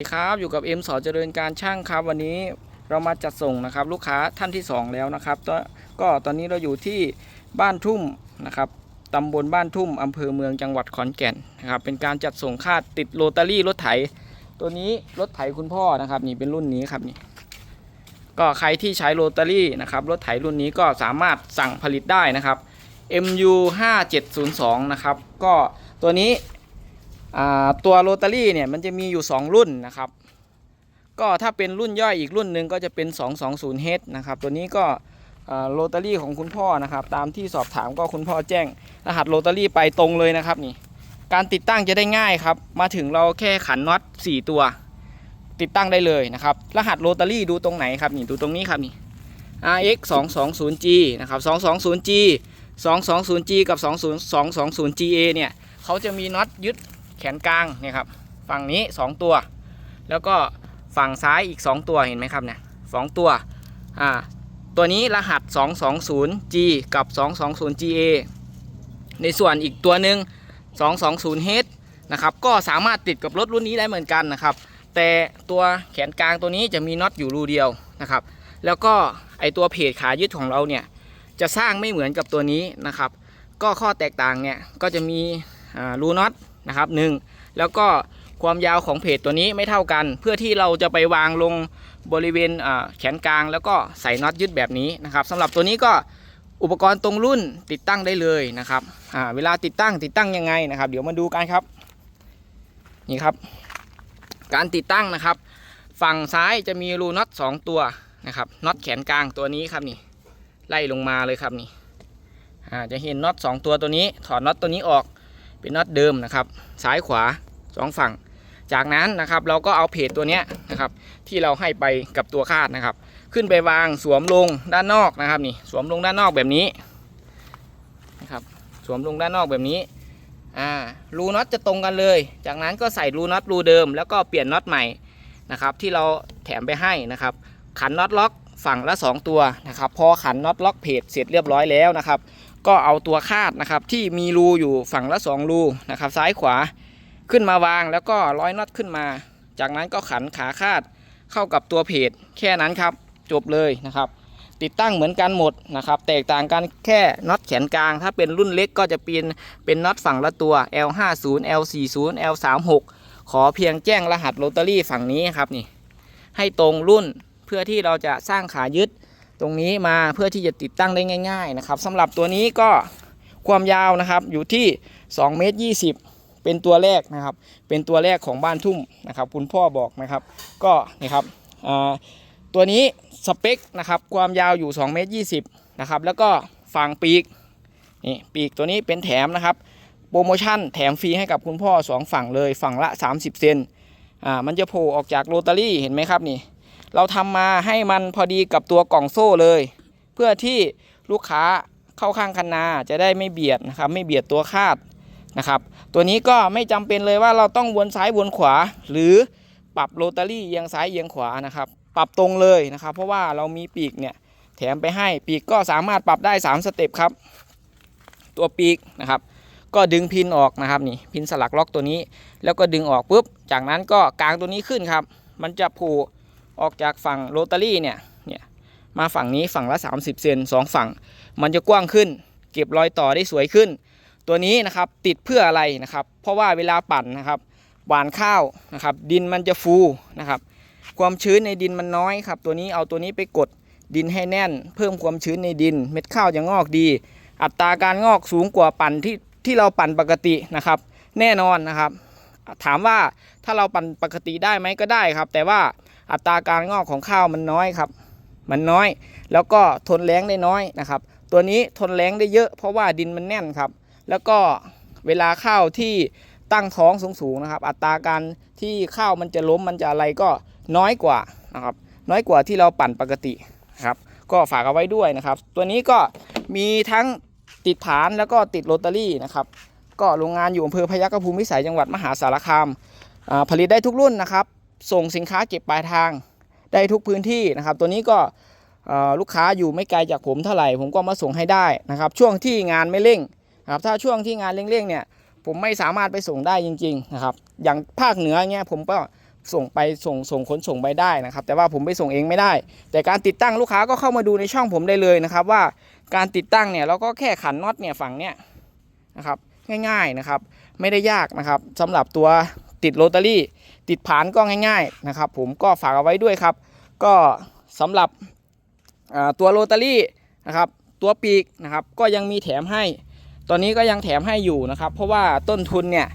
สวัสดีครับอยู่กับเอ็มสอเจริญการช่างครับ วันนี้เรามาจัดส่งนะครับ ลูกค้าท่านที่ 2 แล้วนะครับตอนก็ตอนนี้เราอยู่ที่บ้านทุ่มนะครับตำบลบ้านทุ่มอำเภอเมืองจังหวัดขอนแก่นนะครับเป็นการจัดส่งคาดติดโรตารี่รถไถ ตัวนี้รถไถคุณพ่อนะครับ นี่เป็นรุ่นนี้ครับนี่ก็ใครที่ใช้โรตารี่นะครับรถไถรุ่นนี้ก็สามารถสั่งผลิตได้นะครับ MU 5702นะครับก็ตัวนี้ ตัวโรตารี่เนี่ยมันจะมีอยู่ 2 รุ่นนะครับ ก็ถ้าเป็นรุ่นย่อยอีกรุ่นหนึ่งก็จะเป็น 220H นะครับ ตัวนี้ก็โรตารี่ของคุณพ่อนะครับ ตามที่สอบถามก็คุณพ่อแจ้ง รหัสโรตารี่ไปตรงเลยนะครับนี่ การติดตั้งจะได้ง่ายครับ มาถึงเราแค่ขันน็อต4 ตัว ติดตั้งได้เลยนะครับ รหัสโรตารี่ดูตรงไหนครับนี่ดูตรงนี้ครับนี่ RX 220G นะครับ 220G 220G กับ 20220GA เนี่ยเขาจะมีน็อตยึด แขนกลางเนี่ยครับฝั่งนี้ 2 ตัว แล้วก็ฝั่งซ้ายอีก 2 ตัวเห็นไหมครับเนี่ยสองตัวอ่าตัวนี้รหัส 220G กับ 220GA ในส่วนอีกตัวหนึ่ง 220H นะครับก็สามารถติดกับรถรุ่นนี้ได้เหมือนกันนะครับ แต่ตัวแขนกลางตัวนี้จะมีน็อตอยู่รูเดียวนะครับ แล้วก็ไอตัวเพจขายึดของเราเนี่ยจะสร้างไม่เหมือนกับตัวนี้นะครับ ก็ข้อแตกต่างเนี่ยก็จะมีรูน็อต นะครับหนึ่งแล้วก็ความยาวของเพจตัวนี้ไม่เท่ากัน เพื่อที่เราจะไปวางลงบริเวณแขนกลาง แล้วก็ใส่น็อตยึดแบบนี้นะครับสำหรับตัวนี้ก็อุปกรณ์ตรงรุ่นติดตั้งได้เลยนะครับเวลาติดตั้งติดตั้งยังไงนะครับ เดี๋ยวมาดูกันครับนี่ครับ การติดตั้งนะครับ ฝั่งซ้ายจะมีรูน็อต2ตัวนะครับน็อตแขนกลางตัวนี้ครับนี่ไล่ลงมาเลยครับนี่จะเห็นน็อต2ตัวตัวนี้ ถอดน็อตตัวนี้ออก เป็นน็อตเดิมนะครับ ซ้ายขวาสองฝั่ง จากนั้นนะครับเราก็เอาเพจตัวนี้นะครับ ที่เราให้ไปกับตัวคาดนะครับ ขึ้นไปวางสวมลงด้านนอกนะครับนี่สวมลงด้านนอกแบบนี้นะครับสวมลงด้านนอกแบบนี้อ่ารูน็อตจะตรงกันเลย จากนั้นก็ใส่รูน็อตรูเดิม แล้วก็เปลี่ยนน็อตใหม่นะครับ ที่เราแถมไปให้นะครับ ขันน็อตล็อกฝั่งละ 2 ตัวนะครับ พอขันน็อตล็อกเพจเสร็จเรียบร้อยแล้วนะครับ ก็เอาตัวคาดนะครับที่มีรูอยู่ฝั่งละ 2 รูนะครับซ้ายขวาขึ้นมาวางแล้วก็ร้อยน็อตขึ้นมา จากนั้นก็ขันขาคาดเข้ากับตัวเพจแค่นั้นครับ จบเลยนะครับ ติดตั้งเหมือนกันหมดนะครับ แตกต่างกันแค่น็อตแขนกลาง ถ้าเป็นรุ่นเล็กก็จะเป็นเป็นน็อตฝั่งละตัว L50 L40 L36 ขอเพียงแจ้งรหัสโรตารี่ฝั่งนี้ครับนี่ให้ตรงรุ่นเพื่อที่เราจะสร้างขายึด ตรงนี้มาเพื่อที่จะติดตั้งได้ง่าย ๆ นะครับสำหรับตัวนี้ก็ความยาวนะครับอยู่ที่2เมตร20 เป็นตัวแรกนะครับ เป็นตัวแรกของบ้านทุ่มนะครับ คุณพ่อบอกนะครับ ก็นี่ครับอ่าตัวนี้สเปคนะครับความยาวอยู่2เมตร20นะครับแล้วก็ฝั่งปีกนี่ปีกตัวนี้เป็นแถมนะครับโปรโมชั่นแถมฟรีให้กับคุณพ่อ 2 ฝั่งเลยฝั่งละ 30 เซนอ่ามันจะโผล่ออกจากโรตารี่เห็นไหมครับนี่ เราทำมาให้มันพอดีกับตัวกล่องโซ่เลย เพื่อที่ลูกค้าเข้าข้างคันนาจะได้ไม่เบียดนะครับ ไม่เบียดตัวคาดนะครับ ตัวนี้ก็ไม่จำเป็นเลยว่าเราต้องวนซ้ายวนขวา หรือปรับโรตารี่เอียงซ้ายเอียงขวานะครับ ปรับตรงเลยนะครับ เพราะว่าเรามีปีกเนี่ยแถมไปให้ปีกก็สามารถปรับได้ 3 สเต็ปครับ ตัวปีกนะครับ ก็ดึงพินออกนะครับนี่พินสลักล็อกตัวนี้ แล้วก็ดึงออกปุ๊บ จากนั้นก็กางตัวนี้ขึ้นครับ มันจะผล่ ออกจากฝั่งโรตารี่เนี่ยเนี่ยมาฝั่งนี้ฝั่งละ 30 เซนสองฝั่ง มันจะกว้างขึ้น เก็บรอยต่อได้สวยขึ้น ตัวนี้นะครับติดเพื่ออะไรนะครับ เพราะว่าเวลาปั่นนะครับหวานข้าวนะครับ ดินมันจะฟูนะครับความชื้นในดินมันน้อยครับ ตัวนี้เอาตัวนี้ไปกดดินให้แน่น เพิ่มความชื้นในดิน เม็ดข้าวจะงอกดี อัตราการงอกสูงกว่าปั่นที่ที่เราปั่นปกตินะครับ แน่นอนนะครับ ถามว่าถ้าเราปั่นปกติได้ไหมก็ได้ครับ แต่ว่า อัตราการงอกของข้าวมันน้อยครับ มันน้อย แล้วก็ทนแรงได้น้อยนะครับ ตัวนี้ทนแรงได้เยอะเพราะว่าดินมันแน่นครับ แล้วก็เวลาข้าวที่ตั้งท้องสูงๆนะครับ อัตราการที่ข้าวมันจะล้มมันจะอะไรก็น้อยกว่านะครับ น้อยกว่าที่เราปั่นปกติครับ ก็ฝากเอาไว้ด้วยนะครับ ตัวนี้ก็มีทั้งติดฐานแล้วก็ติดโรตารี่นะครับ ก็โรงงานอยู่อำเภอพยัคฆภูมิวิสัยจังหวัดมหาสารคามอ่าผลิตได้ทุกรุ่นนะครับ ส่งสินค้าเก็บปลายทางได้ทุกพื้นที่นะครับ ตัวนี้ก็ลูกค้าอยู่ไม่ไกลจากผมเท่าไหร่ ผมก็มาส่งให้ได้นะครับ ช่วงที่งานไม่เร่งครับถ้าช่วงที่งานเร่งๆเนี่ยผมไม่สามารถไปส่งได้จริงๆนะครับอย่างภาคเหนือเงี้ยผมก็ส่งไปส่งส่งขนส่งไปได้นะครับ แต่ว่าผมไปส่งเองไม่ได้ แต่การติดตั้งลูกค้าก็เข้ามาดูในช่องผมได้เลยนะครับ ว่าการติดตั้งเนี่ยเราก็แค่ขันน็อตเนี่ยฝั่งเนี้ยนะครับง่ายๆนะครับ ไม่ได้ยากนะครับสำหรับตัวติดโรตารี่ ติดผานก็ง่าย ๆนะครับ ผมก็ฝากเอาไว้ด้วยครับ ก็สำหรับตัวโรตารี่นะครับตัวปีกนะครับก็ยังมีแถมให้ ตอนนี้ก็ยังแถมให้อยู่นะครับ เพราะว่าต้นทุนเนี่ย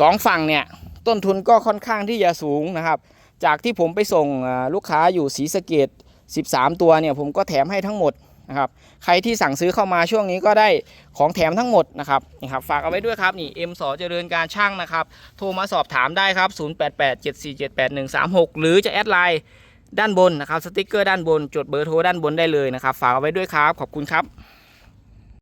สองฝั่งเนี่ยต้นทุนก็ค่อนข้างที่จะสูงนะครับ จากที่ผมไปส่งลูกค้าอยู่ศรีสเกด13 ตัวเนี่ยผมก็แถมให้ทั้งหมด นะครับใครที่สั่งซื้อเข้ามาช่วงนี้ก็ได้ของแถมทั้งหมดนะครับนี่ครับฝากเอาไว้ด้วยครับนี่ M สเจริญการช่างนะครับโทรมาสอบถามได้ครับ 0887478136 หรือจะแอดไลน์ด้านบนนะครับสติกเกอร์ด้านบน จดเบอร์โทรด้านบนได้เลยนะครับฝากเอาไว้ด้วยครับขอบคุณครับ